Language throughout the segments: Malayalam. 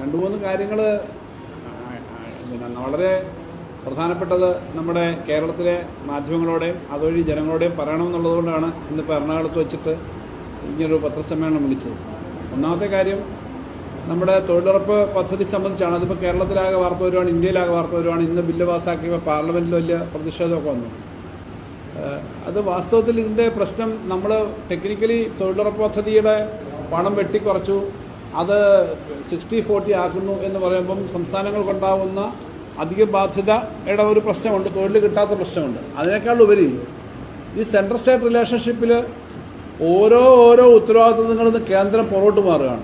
രണ്ട് മൂന്ന് കാര്യങ്ങൾ പിന്നെ വളരെ പ്രധാനപ്പെട്ടത് നമ്മുടെ കേരളത്തിലെ മാധ്യമങ്ങളോടെയും അതുവഴി ജനങ്ങളോടെയും പറയണമെന്നുള്ളതുകൊണ്ടാണ് ഇന്നിപ്പോൾ എറണാകുളത്ത് വെച്ചിട്ട് ഇങ്ങനൊരു പത്രസമ്മേളനം വിളിച്ചത്. ഒന്നാമത്തെ കാര്യം നമ്മുടെ തൊഴിലുറപ്പ് പദ്ധതി സംബന്ധിച്ചാണ്. അതിപ്പോൾ കേരളത്തിലാകെ വാർത്ത വരുവാണ് ഇന്ത്യയിലാകെ വാർത്ത വരുവാണ്. ഇന്ന് ബില്ല് പാസ്സാക്കിയപ്പോൾ പാർലമെന്റിൽ വലിയ പ്രതിഷേധമൊക്കെ വന്നു. അത് വാസ്തവത്തിൽ ഇതിന്റെ പ്രശ്നം നമ്മൾ ടെക്നിക്കലി തൊഴിലുറപ്പ് പദ്ധതിയുടെ പണം വെട്ടിക്കുറച്ചു. അത് സിക്സ്റ്റി ഫോർട്ടി ആക്കുന്നു എന്ന് പറയുമ്പം സംസ്ഥാനങ്ങൾക്കുണ്ടാവുന്ന അധിക ബാധ്യതയുടെ ഒരു പ്രശ്നമുണ്ട്. തൊഴിൽ കിട്ടാത്ത പ്രശ്നമുണ്ട്. അതിനേക്കാൾ ഉപരി ഈ സെൻട്രൽ സ്റ്റേറ്റ് റിലേഷൻഷിപ്പിൽ ഓരോ ഓരോ ഉത്തരവാദിത്തങ്ങളിൽ നിന്ന് കേന്ദ്രം പുറകോട്ട് മാറുകയാണ്.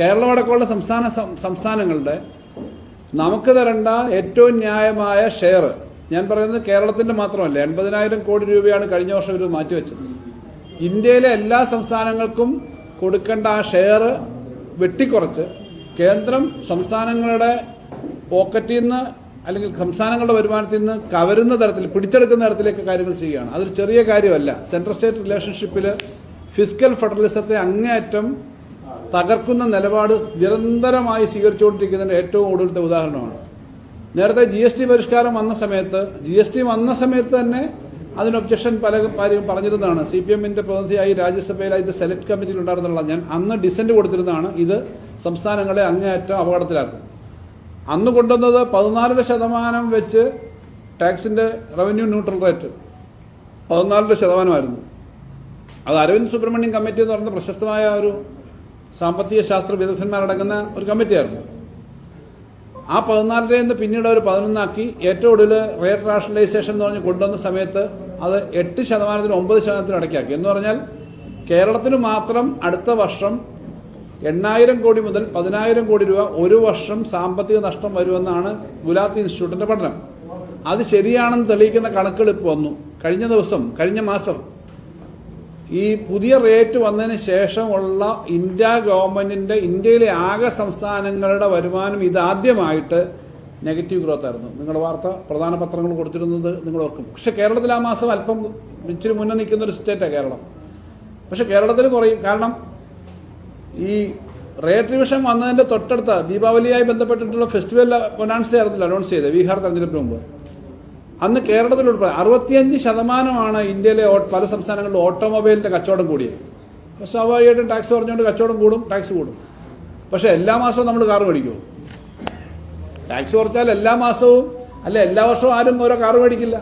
കേരളം അടക്കമുള്ള സംസ്ഥാന സംസ്ഥാനങ്ങളുടെ നമുക്ക് തരേണ്ട ഏറ്റവും ന്യായമായ ഷെയർ ഞാൻ പറയുന്നത് കേരളത്തിന്റെ മാത്രമല്ല എൺപതിനായിരം കോടി രൂപയാണ് കഴിഞ്ഞ വർഷം ഇവർ മാറ്റിവെച്ചത്. ഇന്ത്യയിലെ എല്ലാ സംസ്ഥാനങ്ങൾക്കും കൊടുക്കേണ്ട ആ ഷെയർ വെട്ടിക്കുറച്ച് കേന്ദ്രം സംസ്ഥാനങ്ങളുടെ പോക്കറ്റിൽ നിന്ന് അല്ലെങ്കിൽ സംസ്ഥാനങ്ങളുടെ വരുമാനത്തിൽ നിന്ന് കവരുന്ന തരത്തിൽ പിടിച്ചെടുക്കുന്ന തരത്തിലേക്ക് കാര്യങ്ങൾ ചെയ്യുകയാണ്. അതൊരു ചെറിയ കാര്യമല്ല. സെൻട്രൽ സ്റ്റേറ്റ് റിലേഷൻഷിപ്പിൽ ഫിസിക്കൽ ഫെഡറലിസത്തെ അങ്ങേയറ്റം തകർക്കുന്ന നിലപാട് നിരന്തരമായി സ്വീകരിച്ചുകൊണ്ടിരിക്കുന്നതിന്റെ ഏറ്റവും ഒടുവിലത്തെ ഉദാഹരണമാണ്. നേരത്തെ ജി എസ് ടി പരിഷ്കാരം വന്ന സമയത്ത് ജി എസ് ടി വന്ന സമയത്ത് തന്നെ അതിന് ഒബ്ജക്ഷൻ പല കാര്യം പറഞ്ഞിരുന്നതാണ്. സി പി എമ്മിന്റെ പ്രതിനിധിയായി രാജ്യസഭയിൽ അതിന്റെ സെലക്ട് കമ്മിറ്റിയിൽ ഉണ്ടായിരുന്നുള്ള ഞാൻ അന്ന് ഡിസന്റ് കൊടുത്തിരുന്നതാണ്. ഇത് സംസ്ഥാനങ്ങളെ അങ്ങേയറ്റം അപകടത്തിലാക്കും. അന്ന് കൊണ്ടുവന്നത് പതിനാലര ശതമാനം വെച്ച് ടാക്സിന്റെ റവന്യൂ ന്യൂട്രൽ റേറ്റ് പതിനാലര ശതമാനമായിരുന്നു. അത് അരവിന്ദ് സുബ്രഹ്മണ്യം കമ്മിറ്റി എന്ന് പറയുന്ന പ്രശസ്തമായ ഒരു സാമ്പത്തിക ശാസ്ത്ര വിദഗ്ധന്മാരടങ്ങുന്ന ഒരു കമ്മിറ്റിയായിരുന്നു ആ പതിനാലരയിൽ നിന്ന് പിന്നീട് അവർ പതിനൊന്നാക്കി. ഏറ്റവും ഒടുവിൽ റേറ്റ് റാഷണലൈസേഷൻ എന്ന് പറഞ്ഞ് കൊണ്ടുവന്ന സമയത്ത് അത് എട്ട് ശതമാനത്തിന് ഒമ്പത് ശതമാനത്തിന് അടയ്ക്കാക്കി എന്ന് പറഞ്ഞാൽ കേരളത്തിന് മാത്രം അടുത്ത വർഷം എണ്ണായിരം കോടി മുതൽ പതിനായിരം കോടി രൂപ ഒരു വർഷം സാമ്പത്തിക നഷ്ടം വരുമെന്നാണ് ഗുലാത്തി ഇൻസ്റ്റിറ്റ്യൂട്ടിന്റെ പഠനം. അത് ശരിയാണെന്ന് തെളിയിക്കുന്ന കണക്കുകൾ ഇപ്പോൾ വന്നു. കഴിഞ്ഞ ദിവസം കഴിഞ്ഞ മാസം ഈ പുതിയ റേറ്റ് വന്നതിന് ശേഷമുള്ള ഇന്ത്യ ഗവൺമെന്റിന്റെ ഇന്ത്യയിലെ ആകെ സംസ്ഥാനങ്ങളുടെ വരുമാനം ഇതാദ്യമായിട്ട് നെഗറ്റീവ് ഗ്രോത്ത് ആയിരുന്നു. നിങ്ങളുടെ വാർത്ത പ്രധാന പത്രങ്ങൾ കൊടുത്തിരുന്നത് നിങ്ങൾ ഓർക്കും. പക്ഷെ കേരളത്തിൽ ആ മാസം അല്പം ഇച്ചിരി മുന്നേ നിൽക്കുന്ന ഒരു സ്റ്റേറ്റാണ് കേരളം. പക്ഷെ കേരളത്തിൽ കുറയും. കാരണം ഈ റേറ്റ് റിവിഷൻ വന്നതിന്റെ തൊട്ടടുത്ത ദീപാവലിയായി ബന്ധപ്പെട്ടിട്ടുള്ള ഫെസ്റ്റിവൽ അനൗൺസ് ആയിരുന്നില്ല അനൗൺസ് ചെയ്തത്. ബീഹാർ തെരഞ്ഞെടുപ്പിന് മുമ്പ്. അന്ന് കേരളത്തിൽ ഉൾപ്പെടെ അറുപത്തിയഞ്ച് ശതമാനമാണ് ഇന്ത്യയിലെ പല സംസ്ഥാനങ്ങളിലും ഓട്ടോമൊബൈലിന്റെ കച്ചവടം കൂടിയത്. സ്വാഭാവികമായിട്ടും ടാക്സ് പറഞ്ഞുകൊണ്ട് കച്ചവടം കൂടും ടാക്സ് കൂടും. പക്ഷേ എല്ലാ മാസവും നമ്മൾ കാർ മേടിക്കുമോ ടാക്സ് കുറച്ചാൽ എല്ലാ മാസവും അല്ല എല്ലാ വർഷവും ആരും ഓരോ കാർ മേടിക്കില്ല.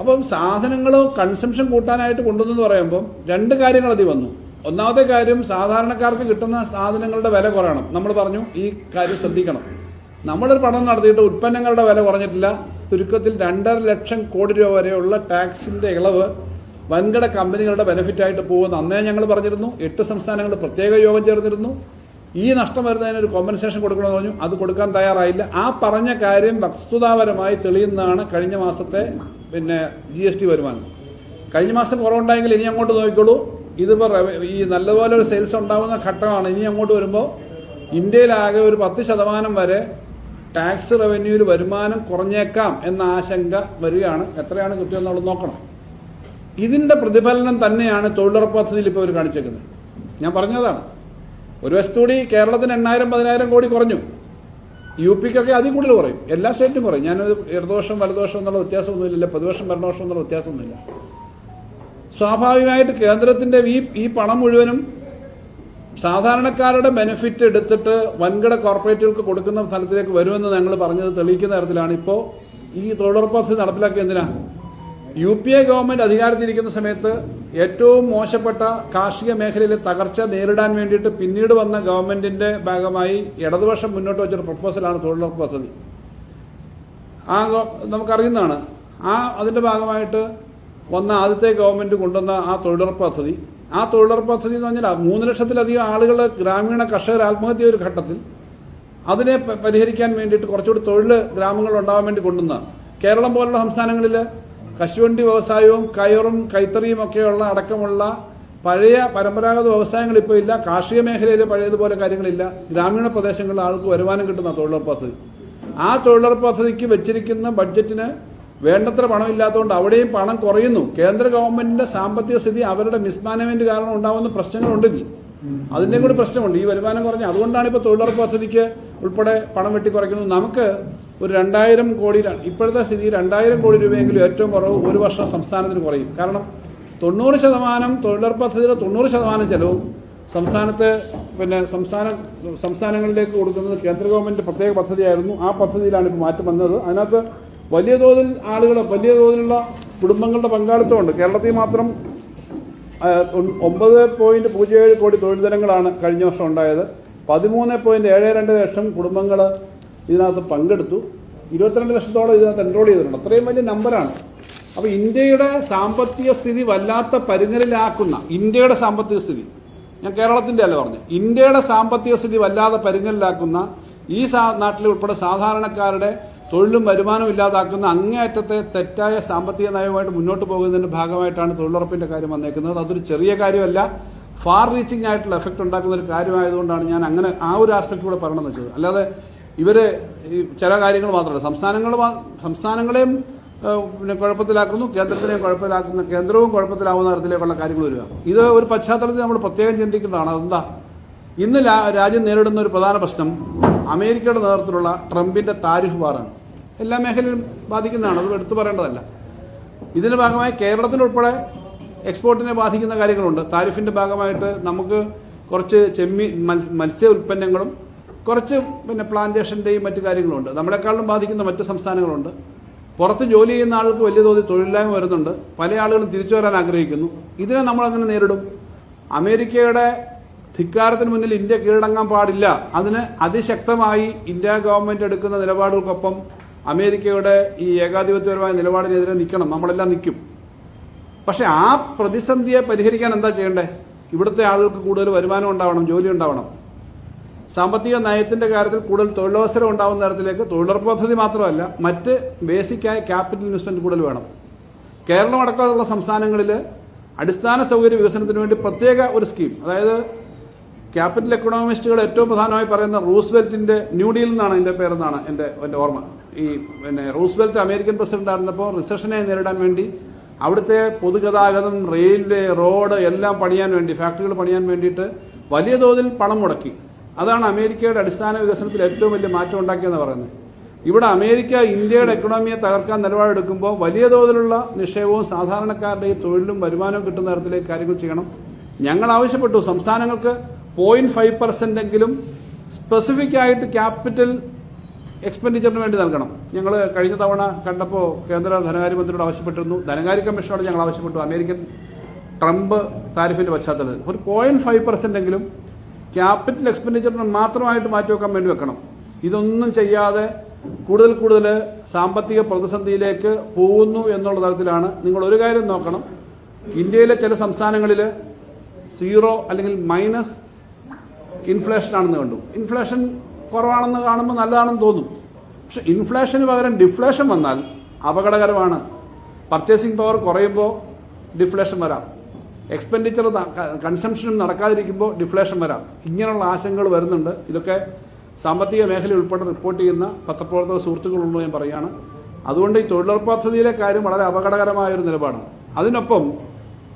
അപ്പം സാധനങ്ങൾ കൺസംഷൻ കൂട്ടാനായിട്ട് കൊണ്ടുവന്നെന്ന് പറയുമ്പം രണ്ട് കാര്യങ്ങൾ അതിൽ വന്നു. ഒന്നാമത്തെ കാര്യം സാധാരണക്കാർക്ക് കിട്ടുന്ന സാധനങ്ങളുടെ വില കുറയണം. നമ്മൾ പറഞ്ഞു ഈ കാര്യം ശ്രദ്ധിക്കണം. നമ്മളൊരു പഠനം നടത്തിയിട്ട് ഉൽപ്പന്നങ്ങളുടെ വില കുറഞ്ഞിട്ടില്ല. ചുരുക്കത്തിൽ രണ്ടര ലക്ഷം കോടി രൂപ വരെയുള്ള ടാക്സിന്റെ ഇളവ് വൻകിട കമ്പനികളുടെ ബെനിഫിറ്റ് ആയിട്ട് പോകുന്ന അന്നേ ഞങ്ങൾ പറഞ്ഞിരുന്നു. എട്ട് സംസ്ഥാനങ്ങൾ പ്രത്യേക യോഗം ചേർന്നിരുന്നു. ഈ നഷ്ടം വരുന്നതിന് ഒരു കോമ്പൻസേഷൻ കൊടുക്കണമെന്ന് പറഞ്ഞു. അത് കൊടുക്കാൻ തയ്യാറായില്ല. ആ പറഞ്ഞ കാര്യം വസ്തുതാപരമായി തെളിയുന്നതാണ് കഴിഞ്ഞ മാസത്തെ പിന്നെ ജി എസ് ടി വരുമാനം. കഴിഞ്ഞ മാസം കുറവുണ്ടായെങ്കിൽ ഇനി അങ്ങോട്ട് നോക്കിക്കോളൂ. ഇതിപ്പോൾ ഈ നല്ലപോലെ ഒരു സെയിൽസ് ഉണ്ടാകുന്ന ഘട്ടമാണ്. ഇനി അങ്ങോട്ട് വരുമ്പോൾ ഇന്ത്യയിലാകെ ഒരു പത്ത് ശതമാനം വരെ ടാക്സ് റവന്യൂവിൽ വരുമാനം കുറഞ്ഞേക്കാം എന്ന ആശങ്ക വരികയാണ്. എത്രയാണ് കൃത്യം എന്നുള്ളത് നോക്കണം. ഇതിന്റെ പ്രതിഫലനം തന്നെയാണ് തൊഴിലുറപ്പ് പദ്ധതിയിൽ ഇപ്പോൾ അവർ കാണിച്ചേക്കുന്നത്. ഞാൻ പറഞ്ഞതാണ്. ഒരു വശത്തുകൂടി കേരളത്തിന് എണ്ണായിരം പതിനായിരം കോടി കുറഞ്ഞു. യു പിക്കൊക്കെ അതിൽ കൂടുതൽ കുറയും. എല്ലാ സ്റ്റേറ്റും കുറയും. ഞാൻ ഇടതുവർഷം വലതുവർഷം എന്നുള്ള വ്യത്യാസമൊന്നുമില്ല. പ്രതിവർഷം ഭരണവർഷം എന്നുള്ള വ്യത്യാസമൊന്നുമില്ല. സ്വാഭാവികമായിട്ട് കേന്ദ്രത്തിന്റെ ഈ ഈ പണം മുഴുവനും സാധാരണക്കാരുടെ ബെനിഫിറ്റ് എടുത്തിട്ട് വൻകിട കോർപ്പറേറ്റുകൾക്ക് കൊടുക്കുന്ന സ്ഥലത്തിലേക്ക് വരുമെന്ന് ഞങ്ങൾ പറഞ്ഞത് തെളിയിക്കുന്ന തരത്തിലാണ്. ഇപ്പോൾ ഈ തൊഴിലുറപ്പ് പദ്ധതി നടപ്പിലാക്കിയത് എന്തിനാ? യു പി എ ഗവൺമെന്റ് അധികാരത്തിലിരിക്കുന്ന സമയത്ത് ഏറ്റവും മോശപ്പെട്ട കാർഷിക മേഖലയിലെ തകർച്ച നേരിടാൻ വേണ്ടിയിട്ട് പിന്നീട് വന്ന ഗവൺമെന്റിന്റെ ഭാഗമായി ഇടതുപക്ഷം മുന്നോട്ട് വെച്ചൊരു പ്രപ്പോസലാണ് തൊഴിലുറപ്പ് പദ്ധതി. ആ നമുക്കറിയുന്നതാണ്. ആ അതിന്റെ ഭാഗമായിട്ട് വന്ന ആദ്യത്തെ ഗവൺമെന്റ് കൊണ്ടുവന്ന ആ തൊഴിലുറപ്പ് പദ്ധതി. ആ തൊഴിലുറപ്പ് പദ്ധതി എന്ന് പറഞ്ഞാൽ മൂന്ന് ലക്ഷത്തിലധികം ആളുകൾ ഗ്രാമീണ കർഷകർ ആത്മഹത്യ ഒരു ഘട്ടത്തിൽ അതിനെ പരിഹരിക്കാൻ വേണ്ടിയിട്ട് കുറച്ചുകൂടി തൊഴിൽ ഗ്രാമങ്ങൾ ഉണ്ടാവാൻ വേണ്ടി കൊണ്ടുവന്ന കേരളം പോലുള്ള സംസ്ഥാനങ്ങളിൽ കശുവണ്ടി വ്യവസായവും കയറും കൈത്തറിയും ഒക്കെയുള്ള അടക്കമുള്ള പഴയ പരമ്പരാഗത വ്യവസായങ്ങൾ ഇപ്പോൾ ഇല്ല. കാർഷിക മേഖലയിൽ പഴയതുപോലെ കാര്യങ്ങളില്ല. ഗ്രാമീണ പ്രദേശങ്ങളിൽ ആൾക്ക് വരുമാനം കിട്ടുന്ന തൊഴിലുറപ്പ് പദ്ധതി. ആ തൊഴിലുറപ്പ് പദ്ധതിക്ക് വെച്ചിരിക്കുന്ന ബഡ്ജറ്റിന് വേണ്ടത്ര പണമില്ലാത്തതുകൊണ്ട് അവിടെയും പണം കുറയുന്നു. കേന്ദ്ര ഗവൺമെന്റിന്റെ സാമ്പത്തിക സ്ഥിതി അവരുടെ മിസ്മാനേജ്മെന്റ് കാരണം ഉണ്ടാവുന്ന പ്രശ്നങ്ങളുണ്ട് ഇതിൽ അതിന്റെ കൂടി പ്രശ്നമുണ്ട്. ഈ വരുമാനം കുറഞ്ഞ അതുകൊണ്ടാണ് ഇപ്പോൾ തൊഴിലുറപ്പ് പദ്ധതിക്ക് ഉൾപ്പെടെ പണം വെട്ടി കുറയ്ക്കുന്നത് നമുക്ക് ഒരു രണ്ടായിരം കോടി ഇപ്പോഴത്തെ സ്ഥിതി രണ്ടായിരം കോടി രൂപയെങ്കിലും ഏറ്റവും കുറവ് ഒരു വർഷം സംസ്ഥാനത്തിന് കുറയും. കാരണം തൊണ്ണൂറ് ശതമാനം തൊഴിലുറപ്പ് പദ്ധതിയുടെ തൊണ്ണൂറ് ശതമാനം ചെലവും സംസ്ഥാനത്ത് പിന്നെ സംസ്ഥാന സംസ്ഥാനങ്ങളിലേക്ക് കൊടുക്കുന്നത് കേന്ദ്ര ഗവൺമെന്റ് പ്രത്യേക പദ്ധതിയായിരുന്നു. ആ പദ്ധതിയിലാണ് ഇപ്പോൾ മാറ്റം വന്നത്. അതിനകത്ത് വലിയ തോതിൽ ആളുകൾ വലിയ തോതിലുള്ള കുടുംബങ്ങളുടെ പങ്കാളിത്തമുണ്ട്. കേരളത്തിൽ മാത്രം ഒമ്പത് പോയിന്റ് പൂജ്യം ഏഴ് കോടി തൊഴിൽ ദിനങ്ങളാണ് കഴിഞ്ഞ വർഷം ഉണ്ടായത്. പതിമൂന്ന് പോയിന്റ് ഏഴ് രണ്ട് ലക്ഷം കുടുംബങ്ങൾ ഇതിനകത്ത് പങ്കെടുത്തു. ഇരുപത്തിരണ്ട് ലക്ഷത്തോളം ഇതിനകത്ത് എൻറോൾ ചെയ്തിട്ടുണ്ട്. അത്രയും വലിയ നമ്പറാണ്. അപ്പോൾ ഇന്ത്യയുടെ സാമ്പത്തിക സ്ഥിതി വല്ലാത്ത പരുങ്ങലിലാക്കുന്ന ഇന്ത്യയുടെ സാമ്പത്തിക സ്ഥിതി. ഞാൻ കേരളത്തിന്റെ അല്ല പറഞ്ഞു ഇന്ത്യയുടെ സാമ്പത്തിക സ്ഥിതി വല്ലാതെ പരുങ്ങലിലാക്കുന്ന ഈ നാട്ടിലെ ഉൾപ്പെടെ സാധാരണക്കാരുടെ തൊഴിലും വരുമാനവും ഇല്ലാതാക്കുന്ന അങ്ങേയറ്റത്തെ തെറ്റായ സാമ്പത്തിക നയവുമായിട്ട് മുന്നോട്ട് പോകുന്നതിന്റെ ഭാഗമായിട്ടാണ് തൊഴിലുറപ്പിന്റെ കാര്യം വന്നേക്കുന്നത്. അതൊരു ചെറിയ കാര്യമല്ല. ഫാർ റീച്ചിങ് ആയിട്ടുള്ള എഫക്റ്റ് ഉണ്ടാക്കുന്ന ഒരു കാര്യമായതുകൊണ്ടാണ് ഞാൻ അങ്ങനെ ആ ഒരു ആസ്പെക്ട് കൂടെ പറയണമെന്ന് വെച്ചത്. അല്ലാതെ ഇവർ ഈ ചില കാര്യങ്ങൾ മാത്രമല്ല. സംസ്ഥാനങ്ങൾ സംസ്ഥാനങ്ങളെയും പിന്നെ കുഴപ്പത്തിലാക്കുന്നു കേന്ദ്രത്തിനെയും കുഴപ്പത്തിലാക്കുന്ന കേന്ദ്രവും കുഴപ്പത്തിലാവുന്ന തരത്തിലേക്കുള്ള കാര്യങ്ങൾ വരിക. ഇത് ഒരു പശ്ചാത്തലത്തിൽ നമ്മൾ പ്രത്യേകം ചിന്തിക്കേണ്ടതാണ്. അതെന്താ? ഇന്ന് രാജ്യം നേരിടുന്ന ഒരു പ്രധാന പ്രശ്നം അമേരിക്കയുടെ നേതൃത്വത്തിലുള്ള ട്രംപിന്റെ താരിഫ് വാറാണ്. എല്ലാ മേഖലയിലും ബാധിക്കുന്നതാണ്. അത് എടുത്തു പറയേണ്ടതല്ല. ഇതിന്റെ ഭാഗമായി കേരളത്തിലുൾപ്പെടെ എക്സ്പോർട്ടിനെ ബാധിക്കുന്ന കാര്യങ്ങളുണ്ട്. താരിഫിന്റെ ഭാഗമായിട്ട് നമുക്ക് കുറച്ച് ചെമ്മി മത്സ്യ ഉൽപ്പന്നങ്ങളും കുറച്ച് പിന്നെ പ്ലാന്റേഷന്റെയും മറ്റു കാര്യങ്ങളുണ്ട്. നമ്മളെക്കാളും ബാധിക്കുന്ന മറ്റ് സംസ്ഥാനങ്ങളുണ്ട്. പുറത്ത് ജോലി ചെയ്യുന്ന ആൾക്ക് വലിയ തോതിൽ തൊഴിലില്ലായ്മ വരുന്നുണ്ട്. പല ആളുകളും തിരിച്ചു വരാൻ ആഗ്രഹിക്കുന്നു. ഇതിനെ നമ്മൾ അങ്ങനെ നേരിടും? അമേരിക്കയുടെ ധിക്കാരത്തിന് മുന്നിൽ ഇന്ത്യ കീഴടങ്ങാൻ പാടില്ല. അതിന് അതിശക്തമായി ഇന്ത്യ ഗവൺമെന്റ് എടുക്കുന്ന നിലപാടുകൾക്കൊപ്പം അമേരിക്കയുടെ ഈ ഏകാധിപത്യപരമായ നിലപാടിനെതിരെ നിൽക്കണം നമ്മളെല്ലാം നിൽക്കും. പക്ഷെ ആ പ്രതിസന്ധിയെ പരിഹരിക്കാൻ എന്താ ചെയ്യേണ്ടേ? ഇവിടുത്തെ ആളുകൾക്ക് കൂടുതൽ വരുമാനം ഉണ്ടാവണം ജോലി ഉണ്ടാവണം. സാമ്പത്തിക നയത്തിന്റെ കാര്യത്തിൽ കൂടുതൽ തൊഴിലവസരം ഉണ്ടാവുന്ന തരത്തിലേക്ക് തൊഴിലുറപ്പ് പദ്ധതി മാത്രമല്ല മറ്റ് ബേസിക്കായ ക്യാപിറ്റൽ ഇൻവെസ്റ്റ്മെന്റ് കൂടുതൽ വേണം. കേരളം അടക്കമുള്ള സംസ്ഥാനങ്ങളിൽ അടിസ്ഥാന സൗകര്യ വികസനത്തിന് വേണ്ടി പ്രത്യേക ഒരു സ്കീം അതായത് ക്യാപിറ്റൽ എക്കണോമിസ്റ്റുകൾ ഏറ്റവും പ്രധാനമായി പറയുന്ന റൂസ്വെൽറ്റിന്റെ ന്യൂ ഡീൽ എന്നാണ് എന്റെ പേരെന്നാണ് എന്റെ എന്റെ ഓർമ്മ. ഈ പിന്നെ റൂസ്വെൽറ്റ് അമേരിക്കൻ പ്രസിഡന്റ് ആയിരുന്നപ്പോൾ റിസഷനെ നേരിടാൻ വേണ്ടി അവിടുത്തെ പൊതുഗതാഗതം റെയിൽവേ റോഡ് എല്ലാം പണിയാൻ വേണ്ടി ഫാക്ടറികൾ പണിയാൻ വേണ്ടിയിട്ട് വലിയ തോതിൽ പണം മുടക്കി. അതാണ് അമേരിക്കയുടെ അടിസ്ഥാന വികസനത്തിൽ ഏറ്റവും വലിയ മാറ്റം ഉണ്ടാക്കിയെന്ന് പറയുന്നത്. ഇവിടെ അമേരിക്ക ഇന്ത്യയുടെ എക്കണോമിയെ തകർക്കാൻ നിലപാടെടുക്കുമ്പോൾ വലിയ തോതിലുള്ള നിക്ഷേപവും സാധാരണക്കാരുടെ തൊഴിലും വരുമാനവും കിട്ടുന്ന തരത്തിലേക്ക് കാര്യങ്ങൾ ചെയ്യണം. ഞങ്ങൾ ആവശ്യപ്പെട്ടു. സംസ്ഥാനങ്ങൾക്ക് പോയിന്റ് ഫൈവ് പെർസെന്റ് എങ്കിലും സ്പെസിഫിക് ആയിട്ട് ക്യാപിറ്റൽ എക്സ്പെൻഡിച്ചറിന് വേണ്ടി നൽകണം. ഞങ്ങൾ കഴിഞ്ഞ തവണ കണ്ടപ്പോൾ കേന്ദ്ര ധനകാര്യമന്ത്രിയോട് ആവശ്യപ്പെട്ടിരുന്നു. ധനകാര്യ കമ്മീഷനോട് ഞങ്ങൾ ആവശ്യപ്പെട്ടു. അമേരിക്കൻ ട്രംപ് താരിഫിന്റെ പശ്ചാത്തലത്തിൽ. ഒരു പോയിന്റ് ഫൈവ് പെർസെന്റ് എങ്കിലും ക്യാപിറ്റൽ എക്സ്പെൻഡിച്ചറിന് മാത്രമായിട്ട് മാറ്റിവെക്കാൻ വേണ്ടി വെക്കണം. ഇതൊന്നും ചെയ്യാതെ കൂടുതൽ കൂടുതൽ സാമ്പത്തിക പ്രതിസന്ധിയിലേക്ക് പോകുന്നു എന്നുള്ള തരത്തിലാണ് നിങ്ങൾ ഒരു കാര്യം നോക്കണം. ഇന്ത്യയിലെ ചില സംസ്ഥാനങ്ങളിൽ സീറോ അല്ലെങ്കിൽ മൈനസ് ഇൻഫ്ലേഷൻ ആണെന്ന് കണ്ടു. ഇൻഫ്ലേഷൻ കുറവാണെന്ന് കാണുമ്പോൾ നല്ലതാണെന്ന് തോന്നും. പക്ഷെ ഇൻഫ്ലേഷന് പകരം ഡിഫ്ലേഷൻ വന്നാൽ അപകടകരമാണ്. പർച്ചേസിംഗ് പവർ കുറയുമ്പോൾ ഡിഫ്ലേഷൻ വരാം. എക്സ്പെൻഡിച്ചർ കൺസംഷനും നടക്കാതിരിക്കുമ്പോൾ ഡിഫ്ലേഷൻ വരാം. ഇങ്ങനെയുള്ള ആശങ്കകൾ വരുന്നുണ്ട്. ഇതൊക്കെ സാമ്പത്തിക മേഖല ഉൾപ്പെടെ റിപ്പോർട്ട് ചെയ്യുന്ന പത്രപ്രവർത്തക സുഹൃത്തുക്കളുണ്ടോ ഞാൻ പറയുകയാണ്. അതുകൊണ്ട് ഈ തൊഴിലുറപ്പ് പദ്ധതിയിലെ കാര്യം വളരെ അപകടകരമായ ഒരു നിലപാടാണ്. അതിനൊപ്പം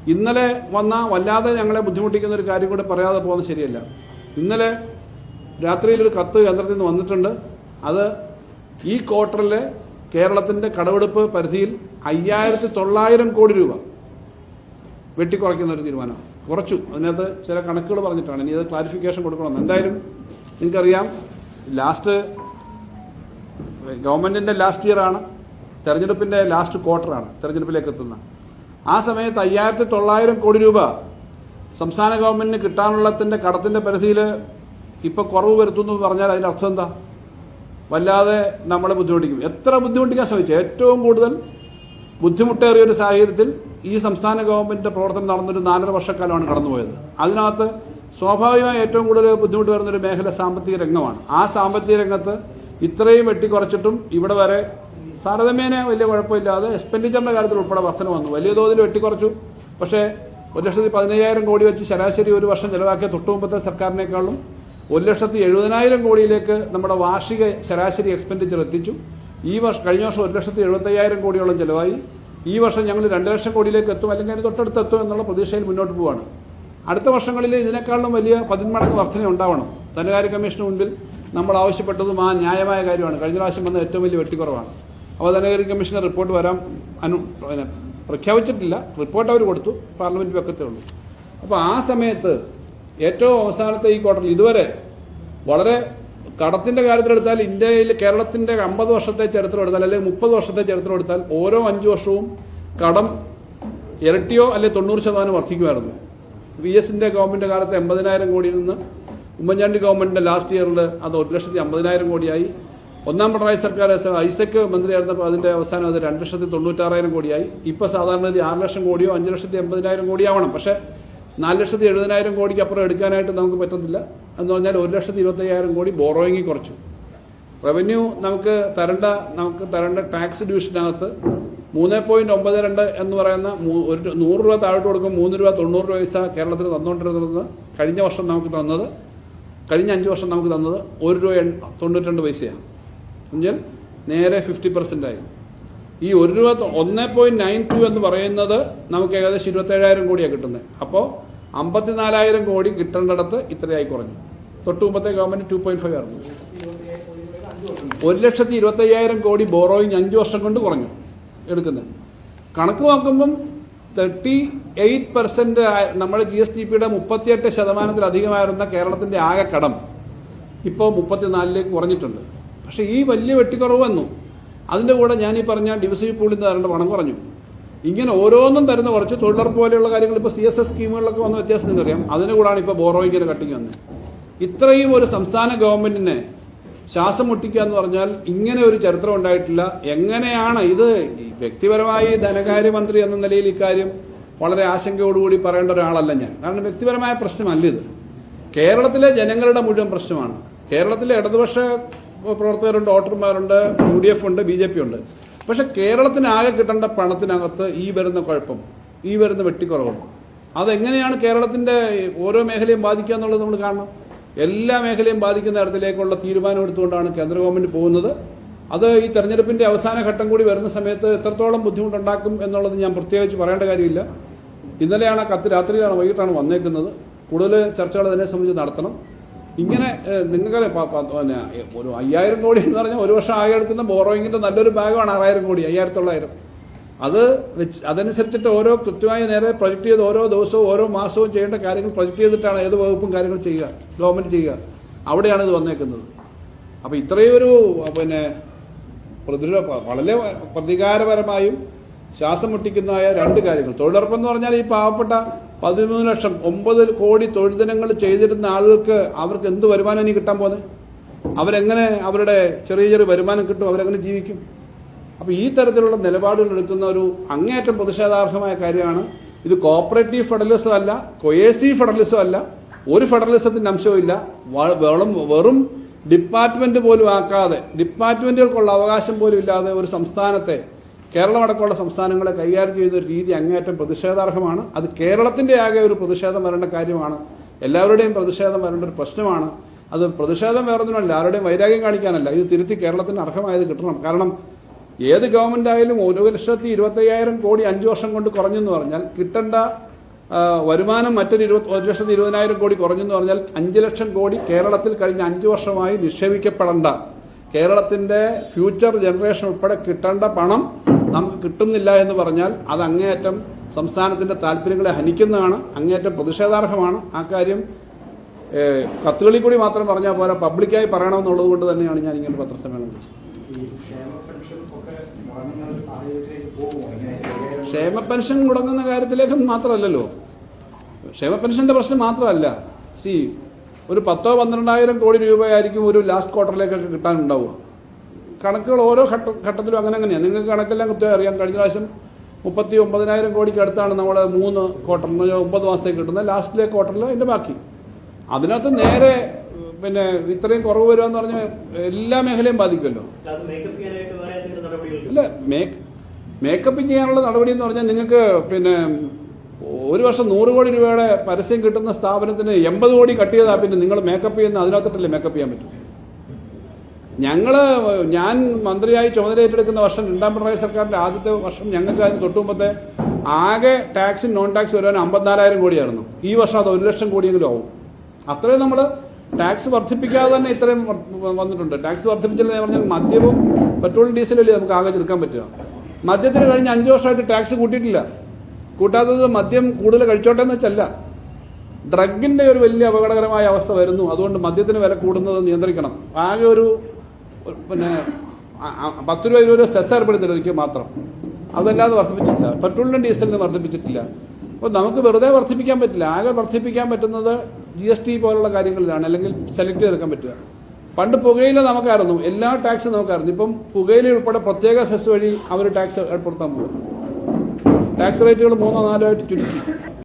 ഇന്നലെ വന്ന വല്ലാതെ ഞങ്ങളെ ബുദ്ധിമുട്ടിക്കുന്ന ഒരു കാര്യം കൂടെ പറയാതെ പോകുന്നത് ശരിയല്ല. ഇന്നലെ രാത്രിയിലൊരു കത്ത് കേന്ദ്രത്തിൽ നിന്ന് വന്നിട്ടുണ്ട്. അത് ഈ ക്വാർട്ടറിലെ കേരളത്തിന്റെ കടവെടുപ്പ് പരിധിയിൽ അയ്യായിരത്തി തൊള്ളായിരം കോടി രൂപ വെട്ടിക്കുറയ്ക്കുന്ന ഒരു തീരുമാനമാണ്. കുറച്ചു. അതിനകത്ത് ചില കണക്കുകൾ പറഞ്ഞിട്ടാണ്. ഇനി അത് ക്ലാരിഫിക്കേഷൻ കൊടുക്കണം എന്തായാലും നിങ്ങൾക്കറിയാം ലാസ്റ്റ് ഗവൺമെന്റിന്റെ ലാസ്റ്റ് ഇയറാണ് തെരഞ്ഞെടുപ്പിന്റെ ലാസ്റ്റ് ക്വാർട്ടറാണ് തെരഞ്ഞെടുപ്പിലേക്ക് എത്തുന്ന. ആ സമയത്ത് അയ്യായിരത്തി തൊള്ളായിരം കോടി രൂപ സംസ്ഥാന ഗവൺമെന്റിന് കിട്ടാനുള്ളതിന്റെ കടത്തിന്റെ പരിധിയിൽ ഇപ്പോൾ കുറവ് വരുത്തുന്നു എന്ന് പറഞ്ഞാൽ അതിന്റെ അർത്ഥം എന്താ? വല്ലാതെ നമ്മളെ ബുദ്ധിമുട്ടിക്കും. എത്ര ബുദ്ധിമുട്ടിക്കാൻ ശ്രമിച്ചു? ഏറ്റവും കൂടുതൽ ബുദ്ധിമുട്ടേറിയ ഒരു സാഹചര്യത്തിൽ ഈ സംസ്ഥാന ഗവൺമെന്റിന്റെ പ്രവർത്തനം നടന്നൊരു നാലര വർഷക്കാലമാണ് കടന്നുപോയത്. അതിനകത്ത് സ്വാഭാവികമായി ഏറ്റവും കൂടുതൽ ബുദ്ധിമുട്ട് വരുന്നൊരു മേഖല സാമ്പത്തിക രംഗമാണ്. ആ സാമ്പത്തിക രംഗത്ത് ഇത്രയും വെട്ടിക്കുറച്ചിട്ടും ഇവിടെ വരെ താരതമ്യേന വലിയ കുഴപ്പമില്ലാതെ എക്സ്പെൻഡിച്ചറിന്റെ കാര്യത്തിൽ ഉൾപ്പെടെ വർധന വന്നു വലിയ തോതിൽ വെട്ടിക്കുറച്ചു പക്ഷേ ഒരു ലക്ഷത്തി പതിനയ്യായിരം കോടി വെച്ച് ശരാശരി ഒരു വർഷം ചെലവാക്കിയ തൊട്ടു മുമ്പത്തെ സർക്കാരിനേക്കാളും ഒരു ലക്ഷത്തി എഴുപതിനായിരം കോടിയിലേക്ക് നമ്മുടെ വാർഷിക ശരാശരി എക്സ്പെൻഡിച്ചർ എത്തിച്ചു. ഈ വർഷം കഴിഞ്ഞ വർഷം ഒരു ലക്ഷത്തി എഴുപത്തയ്യായിരം കോടിയോളം ചെലവായി. ഈ വർഷം ഞങ്ങൾ രണ്ട് ലക്ഷം കോടിയിലേക്ക് എത്തും അല്ലെങ്കിൽ അതിന് തൊട്ടടുത്ത് എത്തും എന്നുള്ള പ്രതീക്ഷയിൽ മുന്നോട്ട് പോവാണ്. അടുത്ത വർഷങ്ങളിൽ ഇതിനേക്കാളും വലിയ പതിന്മടങ്ങ് വർധന ഉണ്ടാവണം. ധനകാര്യ കമ്മീഷന് മുൻപിൽ നമ്മൾ ആവശ്യപ്പെട്ടതും ആ ന്യായമായ കാര്യമാണ്. കഴിഞ്ഞ പ്രാവശ്യം വന്ന ഏറ്റവും വലിയ വെട്ടിക്കുറവാണ്. അപ്പോൾ ധനകാര്യ കമ്മീഷന്റെ റിപ്പോർട്ട് വരാം. അനു പ്രഖ്യാപിച്ചിട്ടില്ല. റിപ്പോർട്ട് അവർ കൊടുത്തു. പാർലമെന്റ് വെക്കത്തേ ഉള്ളൂ. അപ്പോൾ ആ സമയത്ത് ഏറ്റവും അവസാനത്തെ ഈ ക്വാർട്ടറിൽ ഇതുവരെ വളരെ കടത്തിന്റെ കാര്യത്തിലെടുത്താൽ ഇന്ത്യയിൽ കേരളത്തിന്റെ അമ്പത് വർഷത്തെ ചരിത്രം എടുത്താൽ അല്ലെങ്കിൽ മുപ്പത് വർഷത്തെ ചരിത്രം എടുത്താൽ ഓരോ അഞ്ച് വർഷവും കടം ഇരട്ടിയോ അല്ലെങ്കിൽ തൊണ്ണൂറ് ശതമാനം വർദ്ധിക്കുമായിരുന്നു. വി എസിന്റെ ഗവൺമെന്റ് കാലത്ത് എൺപതിനായിരം കോടിയിൽ നിന്ന് ഉമ്മൻചാണ്ടി ഗവൺമെന്റിന്റെ ലാസ്റ്റ് ഇയറിൽ അത് ഒരു ലക്ഷത്തി അമ്പതിനായിരം കോടിയായി. ഒന്നാം പിണറായി സർക്കാർ ഐസക് മന്ത്രിയായിരുന്നപ്പോൾ അതിന്റെ അവസാനം അത് രണ്ട് ലക്ഷത്തി തൊണ്ണൂറ്റാറായിരം കോടിയായി. ഇപ്പോൾ സാധാരണഗതി ആറ് ലക്ഷം കോടിയോ അഞ്ച് ലക്ഷത്തി എൺപതിനായിരം കോടിയാവണം പക്ഷേ നാല് ലക്ഷത്തി എഴുപതിനായിരം കോടിക്ക് അപ്പുറം എടുക്കാനായിട്ട് നമുക്ക് പറ്റത്തില്ല. എന്ന് പറഞ്ഞാൽ ഒരു ലക്ഷത്തി ഇരുപത്തയ്യായിരം കോടി ബോറോയിങ്ങി കുറച്ചു. റവന്യൂ നമുക്ക് തരേണ്ട നമുക്ക് തരേണ്ട ടാക്സ് ഡിവിഷനകത്ത് മൂന്ന് പോയിന്റ് ഒമ്പത് രണ്ട് എന്ന് പറയുന്ന ഒരു നൂറ് രൂപ താഴോട്ട് കൊടുക്കും മൂന്ന് രൂപ തൊണ്ണൂറ് രൂപ പൈസ കേരളത്തിൽ തന്നുകൊണ്ടിരുന്നത് കഴിഞ്ഞ വർഷം നമുക്ക് തന്നത് കഴിഞ്ഞ അഞ്ച് വർഷം നമുക്ക് തന്നത് ഒരു രൂപ തൊണ്ണൂറ്റി രണ്ട് പൈസയാണ്. എന്നുവെച്ചാൽ നേരെ ഫിഫ്റ്റി പെർസെന്റ് ആയി. ഈ ഒരു രൂപ ഒന്ന് പോയിന്റ് നയൻ ടു എന്ന് പറയുന്നത് നമുക്ക് ഏകദേശം ഇരുപത്തേഴായിരം കോടിയാണ് കിട്ടുന്നത് അപ്പോൾ അമ്പത്തിനാലായിരം കോടി കിട്ടേണ്ടിടത്ത് ഇത്രയായി കുറഞ്ഞു. തൊട്ട് മുമ്പത്തെ ഗവൺമെന്റ് ടു പോയിന്റ് ഫൈവ് ആയിരുന്നു. ഒരു ലക്ഷത്തി ഇരുപത്തയ്യായിരം കോടി ബോറോയിങ് അഞ്ച് വർഷം കൊണ്ട് കുറഞ്ഞു എടുക്കുന്നത് കണക്ക് നോക്കുമ്പം തേർട്ടി എയ്റ്റ് പെർസെന്റ് നമ്മുടെ ജി എസ് ടി പിയുടെ മുപ്പത്തിയെട്ട് ശതമാനത്തിലധികമായിരുന്ന കേരളത്തിന്റെ ആകെ കടം ഇപ്പോൾ മുപ്പത്തിനാലിലേക്ക് കുറഞ്ഞിട്ടുണ്ട്. പക്ഷേ ഈ വലിയ വെട്ടിക്കുറവ് വന്നു. അതിന്റെ കൂടെ ഞാൻ ഈ പറഞ്ഞ ഡിവിസീവ് പൂളിൽ നിന്ന് തരേണ്ട പണം കുറഞ്ഞു. ഇങ്ങനെ ഓരോന്നും തരുന്ന കുറച്ച് തൊഴിലുറപ്പ് പോലെയുള്ള കാര്യങ്ങൾ ഇപ്പോൾ സി എസ് എസ് സ്കീമുകളിലൊക്കെ വന്ന വ്യത്യാസം നിങ്ങൾക്കറിയാം അതിന് കൂടാണ് ഇപ്പോൾ ബോറോയിങ്ങിന് കട്ടിങ് വന്നത് ഇത്രയും ഒരു സംസ്ഥാന ഗവൺമെന്റിനെ ശ്വാസം മുട്ടിക്കുക എന്ന് പറഞ്ഞാൽ ഇങ്ങനെ ഒരു ചരിത്രം ഉണ്ടായിട്ടില്ല. എങ്ങനെയാണ് ഇത്? വ്യക്തിപരമായി ധനകാര്യമന്ത്രി എന്ന നിലയിൽ ഇക്കാര്യം വളരെ ആശങ്കയോടുകൂടി പറയേണ്ട ഒരാളല്ല ഞാൻ. കാരണം വ്യക്തിപരമായ പ്രശ്നമല്ല ഇത്. കേരളത്തിലെ ജനങ്ങളുടെ മുഴുവൻ പ്രശ്നമാണ്. കേരളത്തിലെ ഇടതുപക്ഷ പ്രവർത്തകരുണ്ട് വോട്ടർമാരുണ്ട് യു ഡി എഫ് ഉണ്ട് ബി ജെ പി ഉണ്ട്. പക്ഷെ കേരളത്തിന് ആകെ കിട്ടേണ്ട പണത്തിനകത്ത് ഈ വരുന്ന കുഴപ്പം ഈ വരുന്ന വെട്ടിക്കുറവും. അതെങ്ങനെയാണ് കേരളത്തിന്റെ ഓരോ മേഖലയും ബാധിക്കുക എന്നുള്ളത് നമ്മൾ കാണണം. എല്ലാ മേഖലയും ബാധിക്കുന്ന തരത്തിലേക്കുള്ള തീരുമാനം എടുത്തുകൊണ്ടാണ് കേന്ദ്ര ഗവൺമെന്റ് പോകുന്നത്. അത് ഈ തെരഞ്ഞെടുപ്പിന്റെ അവസാന ഘട്ടം കൂടി വരുന്ന സമയത്ത് എത്രത്തോളം ബുദ്ധിമുട്ടുണ്ടാക്കും എന്നുള്ളത് ഞാൻ പ്രത്യേകിച്ച് പറയേണ്ട കാര്യമില്ല. ഇന്നലെയാണ് കത്ത് രാത്രിയിലാണ് വൈകിട്ടാണ് വന്നേക്കുന്നത്. കൂടുതൽ ചർച്ചകൾ അതിനെ സംബന്ധിച്ച് നടത്തണം. ഇങ്ങനെ നിങ്ങൾക്ക് പിന്നെ ഒരു അയ്യായിരം കോടി എന്ന് പറഞ്ഞാൽ ഒരു വർഷം ആകെ എടുക്കുന്ന ബോറോയിങ്ങിന്റെ നല്ലൊരു ഭാഗമാണ് ആറായിരം കോടി അയ്യായിരത്തി തൊള്ളായിരം അത് വെച്ച് അതനുസരിച്ചിട്ട് ഓരോ കൃത്യമായി നേരെ പ്രൊജക്ട് ചെയ്ത് ഓരോ ദിവസവും ഓരോ മാസവും ചെയ്യേണ്ട കാര്യങ്ങൾ പ്രൊജക്ട് ചെയ്തിട്ടാണ് ഏത് വകുപ്പും കാര്യങ്ങൾ ചെയ്യുക ഗവൺമെന്റ് ചെയ്യുക. അവിടെയാണ് ഇത് വന്നേക്കുന്നത്. അപ്പോൾ ഇത്രയും ഒരു പിന്നെ പ്രതിരോധ വളരെ പ്രതികാരപരമായും ശ്വാസം മുട്ടിക്കുന്നതായ രണ്ട് കാര്യങ്ങൾ. തൊഴിലുറപ്പ് എന്ന് പറഞ്ഞാൽ ഈ പാവപ്പെട്ട പതിമൂന്ന് ലക്ഷം ഒമ്പത് കോടി തൊഴിൽ ദിനങ്ങൾ ചെയ്തിരുന്ന ആളുകൾക്ക് അവർക്ക് എന്ത് വരുമാനം ഇനി കിട്ടാൻ പോകുന്നത് അവരെങ്ങനെ അവരുടെ ചെറിയ ചെറിയ വരുമാനം കിട്ടും? അവരെങ്ങനെ ജീവിക്കും? അപ്പോൾ ഈ തരത്തിലുള്ള നിലപാടുകൾ എടുക്കുന്ന ഒരു അങ്ങേയറ്റം പ്രതിഷേധാർഹമായ കാര്യമാണ്. ഇത് കോപ്പറേറ്റീവ് ഫെഡറലിസം അല്ല കൊയേഴ്സീവ് ഫെഡറലിസം അല്ല ഒരു ഫെഡറലിസത്തിന്റെ അംശവും ഇല്ല. വെള്ളം വെറും വെറും ഡിപ്പാർട്ട്മെന്റ് പോലും ആക്കാതെ ഡിപ്പാർട്ട്മെന്റുകൾക്കുള്ള അവകാശം പോലും ഇല്ലാതെ ഒരു സംസ്ഥാനത്തെ കേരളം അടക്കമുള്ള സംസ്ഥാനങ്ങളെ കൈകാര്യം ചെയ്യുന്ന ഒരു രീതി അങ്ങേയറ്റം പ്രതിഷേധാർഹമാണ്. അത് കേരളത്തിന്റെ ആകെ ഒരു പ്രതിഷേധം വരേണ്ട കാര്യമാണ്. എല്ലാവരുടെയും പ്രതിഷേധം വരേണ്ട ഒരു പ്രശ്നമാണ്. അത് പ്രതിഷേധം വേറൊന്നുമല്ല ആരുടെയും വൈരാഗ്യം കാണിക്കാനല്ല. ഇത് തിരുത്തി കേരളത്തിന് അർഹമായത് കിട്ടണം. കാരണം ഏത് ഗവൺമെന്റ് ആയാലും ഒരു ലക്ഷത്തി ഇരുപത്തയ്യായിരം കോടി അഞ്ച് വർഷം കൊണ്ട് കുറഞ്ഞെന്ന് പറഞ്ഞാൽ കിട്ടേണ്ട വരുമാനം മറ്റൊരു ഇരുപത്തി ഒരു ലക്ഷത്തി ഇരുപതിനായിരം കോടി കുറഞ്ഞെന്ന് പറഞ്ഞാൽ അഞ്ച് ലക്ഷം കോടി കേരളത്തിൽ കഴിഞ്ഞ അഞ്ച് വർഷമായി നിക്ഷേപിക്കപ്പെടേണ്ട. കേരളത്തിന്റെ ഫ്യൂച്ചർ ജനറേഷൻ ഉൾപ്പെടെ കിട്ടേണ്ട പണം നമുക്ക് കിട്ടുന്നില്ല എന്ന് പറഞ്ഞാൽ അത് അങ്ങേയറ്റം സംസ്ഥാനത്തിന്റെ താല്പര്യങ്ങളെ ഹനിക്കുന്നതാണ് അങ്ങേയറ്റം പ്രതിഷേധാർഹമാണ്. ആ കാര്യം കത്തുകളിൽ കൂടി മാത്രം പറഞ്ഞാൽ പോരാ പബ്ലിക്കായി പറയണമെന്നുള്ളത് കൊണ്ട് തന്നെയാണ് ഞാൻ ഇങ്ങനെ പത്രസമ്മേളനം വിളിച്ചത്. ക്ഷേമ പെൻഷൻ മുടങ്ങുന്ന കാര്യത്തിലേക്ക് മാത്രമല്ലല്ലോ. ക്ഷേമ പെൻഷന്റെ പ്രശ്നം മാത്രമല്ല. സി ഒരു പത്തോ പന്ത്രണ്ടായിരം കോടി രൂപയായിരിക്കും ഒരു ലാസ്റ്റ് ക്വാർട്ടറിലേക്കൊക്കെ കിട്ടാനുണ്ടാവുക. കണക്കുകൾ ഓരോ ഘട്ട ഘട്ടത്തിലും അങ്ങനെ അങ്ങനെയാണ് നിങ്ങൾക്ക് കണക്കെല്ലാം കൃത്യമായി അറിയാം. കഴിഞ്ഞ പ്രാവശ്യം മുപ്പത്തി ഒമ്പതിനായിരം കോടിക്ക് അടുത്താണ് നമ്മൾ മൂന്ന് ക്വാർട്ടറിന് ഒമ്പത് മാസത്തേക്ക് കിട്ടുന്നത്. ലാസ്റ്റിലെ ക്വാർട്ടറിൽ അതിന്റെ ബാക്കി. അതിനകത്ത് നേരെ പിന്നെ ഇത്രയും കുറവ് വരിക എന്ന് പറഞ്ഞാൽ എല്ലാ മേഖലയും ബാധിക്കുമല്ലോ. അല്ല മേക്ക് മേക്കപ്പ് ചെയ്യാനുള്ള നടപടി എന്ന് പറഞ്ഞാൽ നിങ്ങൾക്ക് പിന്നെ ഒരു വർഷം നൂറ് കോടി രൂപയുടെ പരസ്യം കിട്ടുന്ന സ്ഥാപനത്തിന് എൺപത് കോടി കട്ട് ചെയ്താൽ പിന്നെ നിങ്ങൾ മേക്കപ്പ് ചെയ്യുന്ന അതിനകത്തിട്ടല്ലേ മേക്കപ്പ് ചെയ്യാൻ പറ്റും? ഞങ്ങൾ ഞാൻ മന്ത്രിയായി ചുമതല ഏറ്റെടുക്കുന്ന വർഷം രണ്ടാം പിണറായി സർക്കാരിന്റെ ആദ്യത്തെ വർഷം ഞങ്ങൾക്ക് അതിന് തൊട്ടുമ്പത്തെ ആകെ ടാക്സും നോൺ ടാക്സ് വരുവാൻ അമ്പത്തിനാലായിരം കോടിയായിരുന്നു. ഈ വർഷം അത് ഒരു ലക്ഷം കോടിയെങ്കിലും ആവും. അത്രയും നമ്മൾ ടാക്സ് വർദ്ധിപ്പിക്കാതെ തന്നെ ഇത്രയും വന്നിട്ടുണ്ട്. ടാക്സ് വർദ്ധിപ്പിച്ചില്ല എന്ന് പറഞ്ഞാൽ മദ്യവും പെട്രോൾ ഡീസലല്ലേ നമുക്ക് ആകെ ചെറുക്കാൻ പറ്റുക. മദ്യത്തിന് കഴിഞ്ഞ് അഞ്ച് വർഷമായിട്ട് ടാക്സ് കൂട്ടിയിട്ടില്ല. കൂട്ടാത്തത് മദ്യം കൂടുതൽ കഴിച്ചോട്ടെ എന്ന് വെച്ചല്ല ഡ്രഗിന്റെ ഒരു വലിയ അപകടകരമായ അവസ്ഥ വരുന്നു. അതുകൊണ്ട് മദ്യത്തിന് വില കൂടുന്നത് നിയന്ത്രിക്കണം. ആകെ ഒരു പിന്നെ പത്ത് രൂപ ഇരുപത് രൂപ സെസ് ഏർപ്പെടുത്തില്ല ഒരിക്കൽ മാത്രം. അതല്ലാതെ വർദ്ധിപ്പിച്ചിട്ടില്ല. പെട്രോളിനും ഡീസലിനും വർദ്ധിപ്പിച്ചിട്ടില്ല. അപ്പോൾ നമുക്ക് വെറുതെ വർദ്ധിപ്പിക്കാൻ പറ്റില്ല. ആകെ വർദ്ധിപ്പിക്കാൻ പറ്റുന്നത് ജി എസ് ടി പോലുള്ള കാര്യങ്ങളിലാണ്. അല്ലെങ്കിൽ സെലക്ട് ചെയ്തെടുക്കാൻ പറ്റുക. പണ്ട് പുകയില നമുക്കായിരുന്നു. എല്ലാ ടാക്സും നമുക്കായിരുന്നു. ഇപ്പം പുകയില ഉൾപ്പെടെ പ്രത്യേക സെസ് വഴി അവർ ടാക്സ് ഏർപ്പെടുത്താൻ പോകും ടാക്സ് റേറ്റുകൾ മൂന്നോ നാലോ ആയിട്ട് ചുരുക്കി.